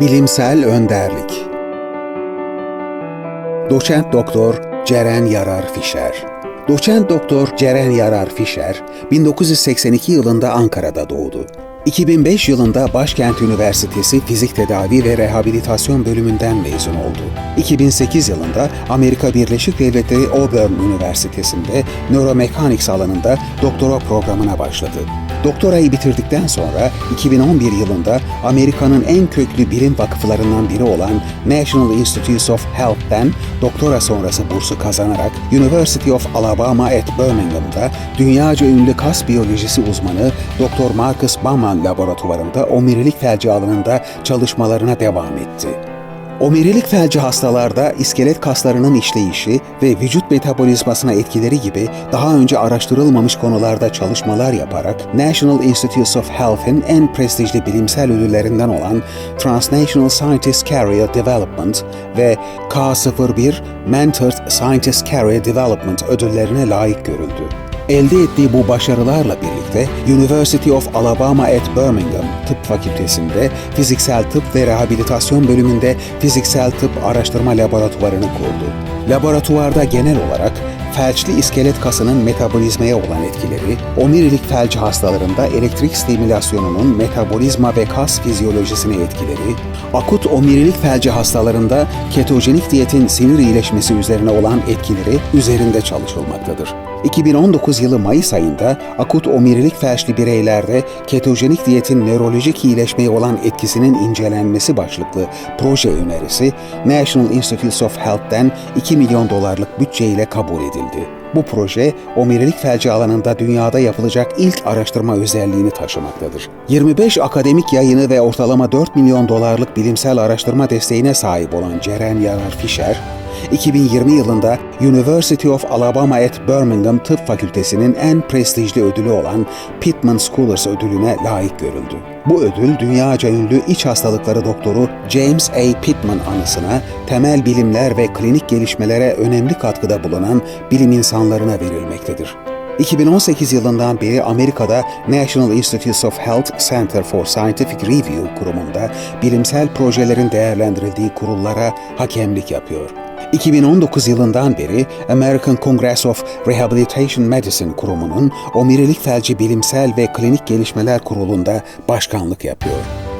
Bilimsel önderlik. Doçent Doktor Ceren Yarar Fişer. Doçent Doktor Ceren Yarar Fişer 1982 yılında Ankara'da doğdu. 2005 yılında Başkent Üniversitesi Fizik Tedavi ve Rehabilitasyon bölümünden mezun oldu. 2008 yılında Amerika Birleşik Devletleri Auburn Üniversitesi'nde Neuromechanics alanında doktora programına başladı. Doktorayı bitirdikten sonra 2011 yılında Amerika'nın en köklü bilim vakıflarından biri olan National Institutes of Health'ten doktora sonrası bursu kazanarak University of Alabama at Birmingham'da dünyaca ünlü kas biyolojisi uzmanı Dr. Marcus Baumann laboratuvarında omurilik felci alanında çalışmalarına devam etti. Omurilik felci hastalarda iskelet kaslarının işleyişi ve vücut metabolizmasına etkileri gibi daha önce araştırılmamış konularda çalışmalar yaparak National Institutes of Health'in en prestijli bilimsel ödüllerinden olan Transnational Scientist Career Development ve K01 Mentored Scientist Career Development ödüllerine layık görüldü. Elde ettiği bu başarılarla birlikte University of Alabama at Birmingham Tıp Fakültesi'nde fiziksel tıp ve rehabilitasyon bölümünde fiziksel tıp araştırma laboratuvarını kurdu. Laboratuvarda genel olarak felçli iskelet kasının metabolizmaya olan etkileri, omurilik felci hastalarında elektrik stimülasyonunun metabolizma ve kas fizyolojisine etkileri, akut omurilik felci hastalarında ketojenik diyetin sinir iyileşmesi üzerine olan etkileri üzerinde çalışılmaktadır. 2019 yılı Mayıs ayında akut omurilik felçli bireylerde ketojenik diyetin nörolojik iyileşmeye olan etkisinin incelenmesi başlıklı proje önerisi National Institutes of Health'ten 2 milyon dolarlık bütçeyle kabul edildi. Bu proje, omurilik felci alanında dünyada yapılacak ilk araştırma özelliğini taşımaktadır. 25 akademik yayını ve ortalama 4 milyon dolarlık bilimsel araştırma desteğine sahip olan Ceren Yarar Fischer, 2020 yılında University of Alabama at Birmingham Tıp Fakültesi'nin en prestijli ödülü olan Pittman Scholars ödülüne layık görüldü. Bu ödül dünyaca ünlü iç hastalıkları doktoru James A. Pittman anısına temel bilimler ve klinik gelişmelere önemli katkıda bulunan bilim insanlarına verilmektedir. 2018 yılından beri Amerika'da National Institutes of Health Center for Scientific Review kurumunda bilimsel projelerin değerlendirildiği kurullara hakemlik yapıyor. 2019 yılından beri American Congress of Rehabilitation Medicine kurumunun omurilik felci bilimsel ve klinik gelişmeler kurulunda başkanlık yapıyor.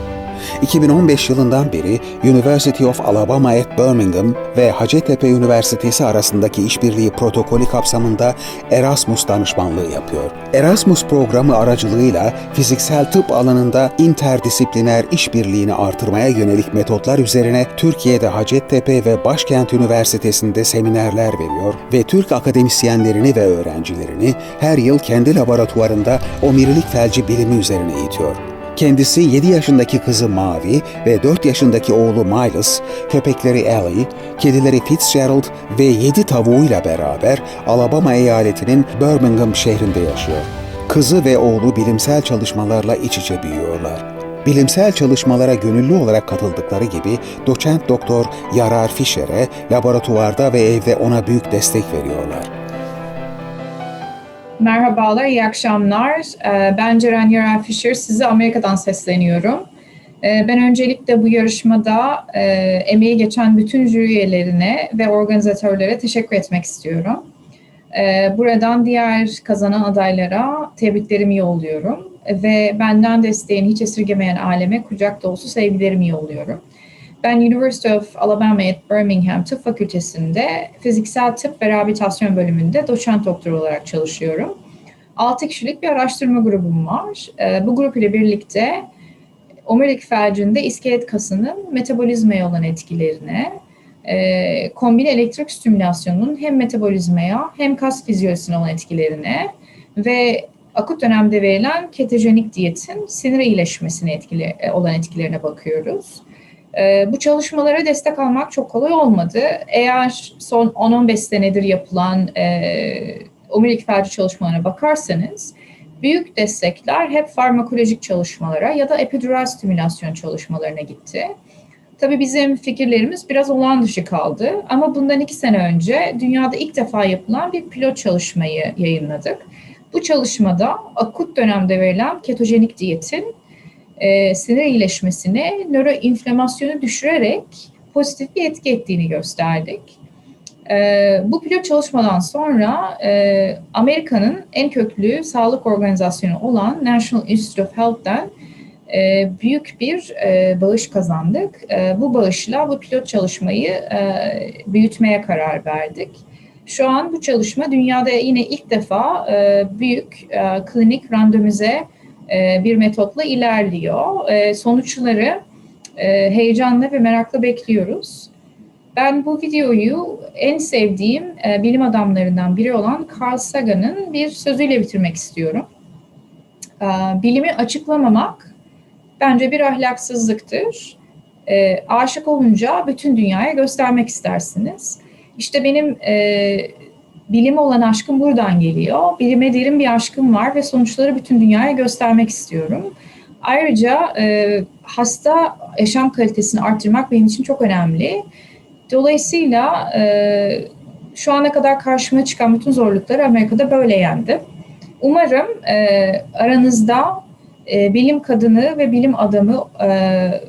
2015 yılından beri University of Alabama at Birmingham ve Hacettepe Üniversitesi arasındaki işbirliği protokolü kapsamında Erasmus danışmanlığı yapıyor. Erasmus programı aracılığıyla fiziksel tıp alanında interdisipliner işbirliğini artırmaya yönelik metotlar üzerine Türkiye'de Hacettepe ve Başkent Üniversitesi'nde seminerler veriyor ve Türk akademisyenlerini ve öğrencilerini her yıl kendi laboratuvarında omurilik felci bilimi üzerine eğitiyor. Kendisi 7 yaşındaki kızı Mavi ve 4 yaşındaki oğlu Miles, köpekleri Ellie, kedileri Fitzgerald ve 7 tavuğuyla beraber Alabama eyaletinin Birmingham şehrinde yaşıyor. Kızı ve oğlu bilimsel çalışmalarla iç içe büyüyorlar. Bilimsel çalışmalara gönüllü olarak katıldıkları gibi doçent doktor Yarar Fischer'e laboratuvarda ve evde ona büyük destek veriyorlar. Merhabalar, iyi akşamlar. Ee, Ben Ceren Yarar Fischer, size Amerika'dan sesleniyorum. Ee, Ben öncelikle bu yarışmada e, emeği geçen bütün jüri üyelerine ve organizatörlere teşekkür etmek istiyorum. Ee, Buradan diğer kazanan adaylara tebriklerimi yolluyorum ve benden desteğini hiç esirgemeyen aleme kucak dolusu sevgilerimi yolluyorum. Ben University of Alabama at Birmingham Tıp Fakültesi'nde fiziksel tıp ve rehabilitasyon bölümünde doçent doktor olarak çalışıyorum. 6 kişilik bir araştırma grubum var. Ee, Bu grup ile birlikte omurilik felcinde iskelet kasının metabolizmaya olan etkilerine, e, kombine elektrik stimülasyonunun hem metabolizmaya hem kas fizyolojisine olan etkilerine ve akut dönemde verilen ketojenik diyetin sinir iyileşmesine etkili, e, olan etkilerine bakıyoruz. Ee, bu çalışmalara destek almak çok kolay olmadı. Eğer son 10-15 senedir yapılan e, omurilik felci çalışmalarına bakarsanız büyük destekler hep farmakolojik çalışmalara ya da epidural stimülasyon çalışmalarına gitti. Tabii bizim fikirlerimiz biraz olağan dışı kaldı ama bundan iki sene önce dünyada ilk defa yapılan bir pilot çalışmayı yayınladık. Bu çalışmada akut dönemde verilen ketojenik diyetin e, sinir iyileşmesine nöroinflamasyonu düşürerek pozitif bir etki ettiğini gösterdik. E, bu pilot çalışmadan sonra e, Amerika'nın en köklü sağlık organizasyonu olan National Institute of Health'ten e, büyük bir e, bağış kazandık. E, bu bağışla bu pilot çalışmayı e, büyütmeye karar verdik. Şu an bu çalışma dünyada yine ilk defa e, büyük e, klinik randomize e, bir metotla ilerliyor. E, sonuçları e, heyecanla ve merakla bekliyoruz. Ben bu videoyu en sevdiğim e, bilim adamlarından biri olan Carl Sagan'ın bir sözüyle bitirmek istiyorum. Bilimi açıklamamak bence bir ahlaksızlıktır. Aşık olunca bütün dünyaya göstermek istersiniz. İşte benim bilime olan aşkım buradan geliyor. Bilime derin bir aşkım var ve sonuçları bütün dünyaya göstermek istiyorum. Ayrıca e, hasta yaşam kalitesini arttırmak benim için çok önemli. Dolayısıyla e, şu ana kadar karşıma çıkan bütün zorlukları Amerika'da böyle yendim. Umarım e, aranızda e, bilim kadını ve bilim adamı e,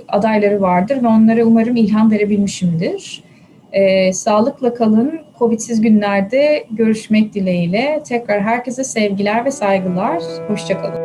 adayları vardır ve onlara umarım ilham verebilmişimdir. E, sağlıkla kalın, Covid'siz günlerde görüşmek dileğiyle. Tekrar herkese sevgiler ve saygılar. Hoşçakalın.